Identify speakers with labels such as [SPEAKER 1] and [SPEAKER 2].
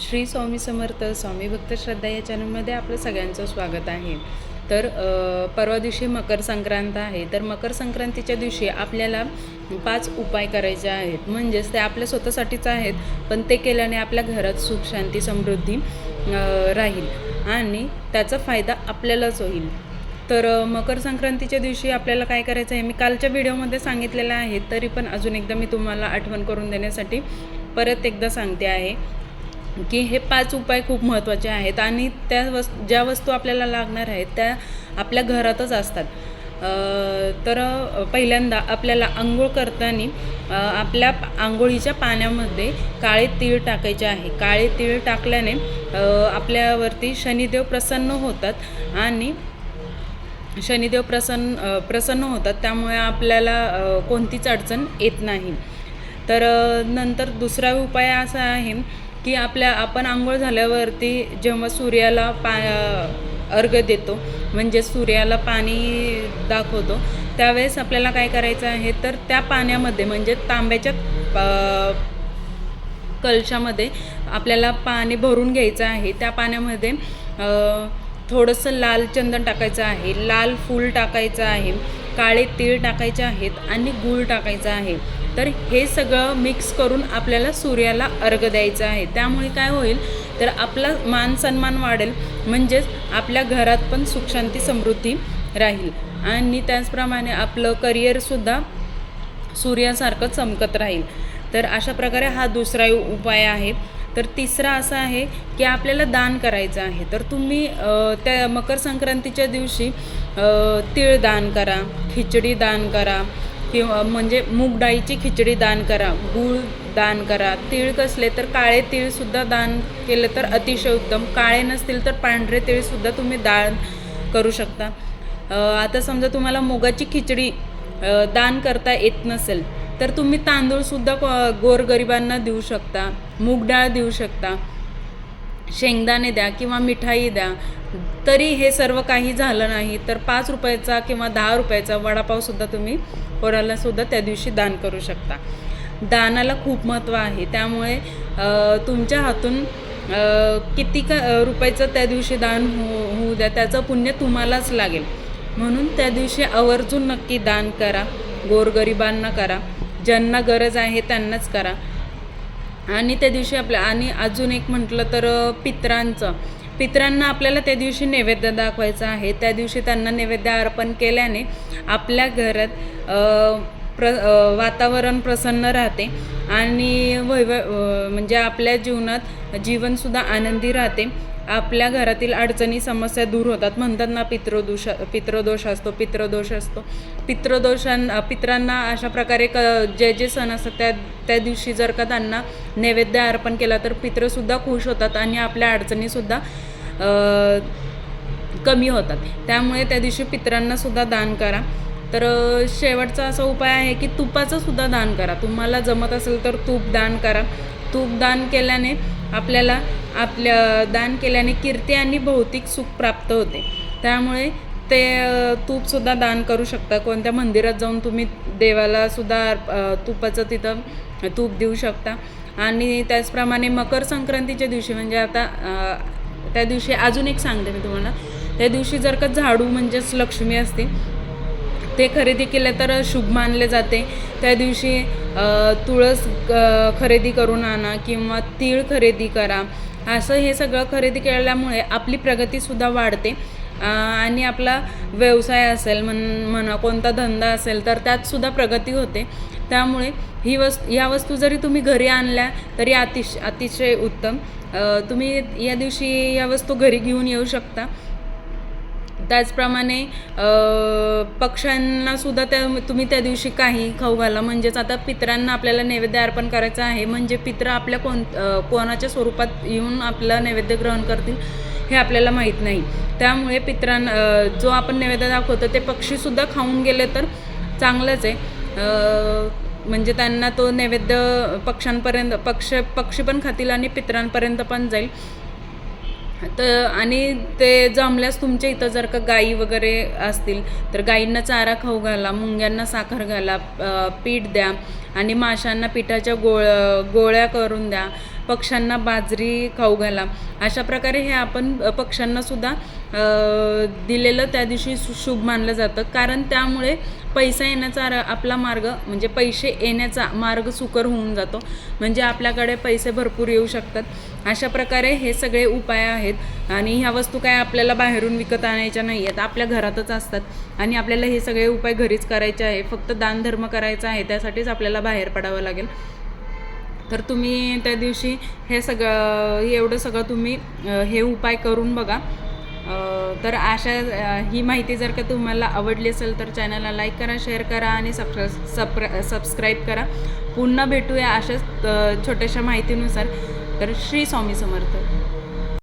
[SPEAKER 1] श्री स्वामी समर्थ स्वामी भक्त श्रद्धा या चॅनलमध्ये आपलं सगळ्यांचं स्वागत आहे. तर परवा दिवशी मकर संक्रांत आहे. तर मकर संक्रांतीच्या दिवशी आपल्याला पाच उपाय करायचे आहेत. म्हणजेच ते आपल्या स्वतःसाठीच आहेत पण ते केल्याने आपल्या घरात सुख शांती समृद्धी राहील आणि त्याचा फायदा आपल्यालाच होईल. तर मकर संक्रांतीच्या दिवशी आपल्याला काय करायचं आहे? मी कालच्या व्हिडिओमध्ये सांगितलेलं आहे तरी पण अजून एकदा मी तुम्हाला आठवण करून देण्यासाठी परत एकदा सांगते आहे. की हे पाच उपाय खूप महत्त्वाचे आहेत आणि त्या वस् ज्या वस्तू आपल्याला लागणार आहेत त्या आपल्या घरातच असतात. तर पहिल्यांदा आपल्याला आंघोळ करताना आपल्या आंघोळीच्या पाण्यामध्ये काळे तीळ टाकायचे आहे. काळे तीळ टाकल्याने आपल्यावरती शनिदेव प्रसन्न होतात आणि शनिदेव प्रसन्न प्रसन्न होतात. त्यामुळे आपल्याला कोणतीच अडचण येत नाही. तर नंतर दुसरा उपाय असा आहे की आपल्या आपण आंघोळ झाल्यावरती जेव्हा सूर्याला पा अर्घ देतो म्हणजे सूर्याला पाणी दाखवतो त्यावेळेस आपल्याला काय करायचं आहे तर त्या पाण्यामध्ये म्हणजे तांब्याच्या कलशामध्ये आपल्याला पाणी भरून घ्यायचं आहे. त्या पाण्यामध्ये थोडंसं लाल चंदन टाकायचं आहे लाल फूल टाकायचं आहे. काळे तीळ टाकायचे आहेत आणि गूळ टाकायचं आहे. तर हे सगळं मिक्स करून आपल्याला सूर्याला अर्घ द्यायचं आहे. त्यामुळे काय होईल? तर आपला मान सन्मान वाढेल. म्हणजेच आपल्या घरात पण सुखशांती समृद्धी राहील. आणि त्याचप्रमाणे आपलं करिअरसुद्धा सूर्यासारखं चमकत राहील. तर अशा प्रकारे हा दुसरा उपाय आहे. तर तिसरा असा आहे की आपल्याला दान करायचं आहे. तर तुम्ही त्या मकर संक्रांतीच्या दिवशी तिळ तीळ दान करा खिचडी दान करा किंवा म्हणजे मूग डाळीची खिचडी दान करा गूळ दान करा. तीळ कसले तर काळे तीळसुद्धा दान केलं तर अतिशय उत्तम. काळे नसतील तर पांढरे तीळसुद्धा तुम्ही दान करू शकता. आता समजा तुम्हाला मुगाची खिचडी दान करता येत नसेल तर तुम्ही तांदूळसुद्धा गोरगरिबांना देऊ शकता मूग डाळ देऊ शकता शेंगदाणे द्या किंवा मिठाई द्या. तरी हे सर्व काही झालं नाही तर पाच रुपयाचा किंवा दहा रुपयाचा वडापावसुद्धा तुम्ही कोणालासुद्धा त्या दिवशी दान करू शकता. दानाला खूप महत्त्व आहे. त्यामुळे तुमच्या हातून किती का रुपयाचं त्या दिवशी दान हो होऊ द्या त्याचं पुण्य तुम्हालाच लागेल. म्हणून त्या दिवशी आवर्जून नक्की दान करा गोरगरिबांना करा. ज्यांना गरज आहे त्यांनाच करा. आणि त्या दिवशी आपल्या आणि अजून एक म्हटलं तर पित्रांचं पितरांचं. पितरांना आपल्याला त्या दिवशी नैवेद्य दाखवायचं आहे. त्या दिवशी त्यांना नैवेद्य अर्पण केल्याने आपल्या घरात प्र वातावरण प्रसन्न राहते आणि वैव म्हणजे आपल्या जीवनात जीवनसुद्धा आनंदी राहते. आपल्या घरातील अडचणी समस्या दूर होतात. म्हणतात ना पितृदोष पितृदोष असतो पितृदोष असतो. पितृदोषां पितरांना अशा प्रकारे क जे जे सण असतात त्या त्या दिवशी जर का त्यांना नैवेद्य अर्पण केला तर पितृसुद्धा खुश होतात आणि आपल्या अडचणीसुद्धा कमी होतात. त्यामुळे त्या दिवशी पित्रांनासुद्धा दान करा. तर शेवटचा असा उपाय आहे की तुपाचंसुद्धा दान करा. तुम्हाला जमत असेल तर तूप दान करा. तूप दान केल्याने आपल्याला आपल्या दान केल्याने कीर्ती आणि भौतिक सुख प्राप्त होते. त्यामुळे ते तूपसुद्धा दान करू शकता. कोणत्या मंदिरात जाऊन तुम्ही देवाला सुद्धा तुपाचं तिथं तूप देऊ शकता. आणि त्याचप्रमाणे मकर संक्रांतीच्या दिवशी म्हणजे आता त्या दिवशी अजून एक सांगते मी तुम्हाला. त्या दिवशी जर का झाडू म्हणजेच लक्ष्मी असते ते खरेदी केलं तर शुभ मानले जाते. त्या दिवशी तुळस खरेदी करून आणा किंवा तीळ खरेदी करा. असं हे सगळं खरेदी केल्यामुळे आपली प्रगतीसुद्धा वाढते. आणि आपला व्यवसाय असेल म्हण म्हणा कोणता धंदा असेल तर त्यातसुद्धा प्रगती होते. त्यामुळे ही वस्तू या वस्तू जरी तुम्ही घरी आणल्या तरी अतिश अतिशय उत्तम. तुम्ही या दिवशी या वस्तू घरी घेऊन येऊ शकता. त्याचप्रमाणे पक्ष्यांनासुद्धा त्या तुम्ही त्या दिवशी काही खाऊ घाला. म्हणजेच आता पितरांना आपल्याला नैवेद्य अर्पण करायचं आहे. म्हणजे पित्र आपल्या कोण कोणाच्या स्वरूपात येऊन आपलं नैवेद्य ग्रहण करतील हे आपल्याला माहीत नाही. त्यामुळे पित्रां जो आपण नैवेद्य दाखवतो ते पक्षीसुद्धा खाऊन गेले तर चांगलंच आहे. म्हणजे त्यांना तो नैवेद्य पक्ष्यांपर्यंत पक्ष पक्षी पण खातील आणि पितरांपर्यंत पण जाईल. तर आणि ते जमल्यास तुमच्या इथं जर का गाई वगैरे असतील तर गाईंना चारा खाऊ घाला मुंग्यांना साखर घाला पीठ द्या आणि माशांना पिठाच्या गोळ गोळ्या करून द्या. पक्ष्यांना बाजरी खाऊ घाला. अशा प्रकारे हे आपण पक्ष्यांनासुद्धा दिलेलं त्या दिवशी शु- शुभ मानलं जातं. कारण त्यामुळे पैसा येण्याचा आपला मार्ग म्हणजे पैसे येण्याचा मार्ग सुकर होऊन जातो. म्हणजे आपल्याकडे पैसे भरपूर येऊ शकतात. अशा प्रकारे हे सगळे उपाय आहेत. आणि ह्या वस्तू काय आपल्याला बाहेरून विकत आणायच्या नाही आहेत आपल्या घरातच असतात. आणि आपल्याला हे सगळे उपाय घरीच करायचे आहे. फक्त दानधर्म करायचा आहे त्यासाठीच आपल्याला बाहेर पडावं लागेल. तर तुम्ही त्या दिवशी हे सगळं एवढं सगळं तुम्ही हे उपाय करून बघा. तर अशा ही माहिती जर का तुम्हाला आवडली असेल तर चॅनलला लाईक करा शेअर करा आणि सबस्क्रा सप्र सबस्क्राईब करा. पुन्हा भेटूया अशाच छोट्याशा माहितीनुसार. तर श्री स्वामी समर्थ.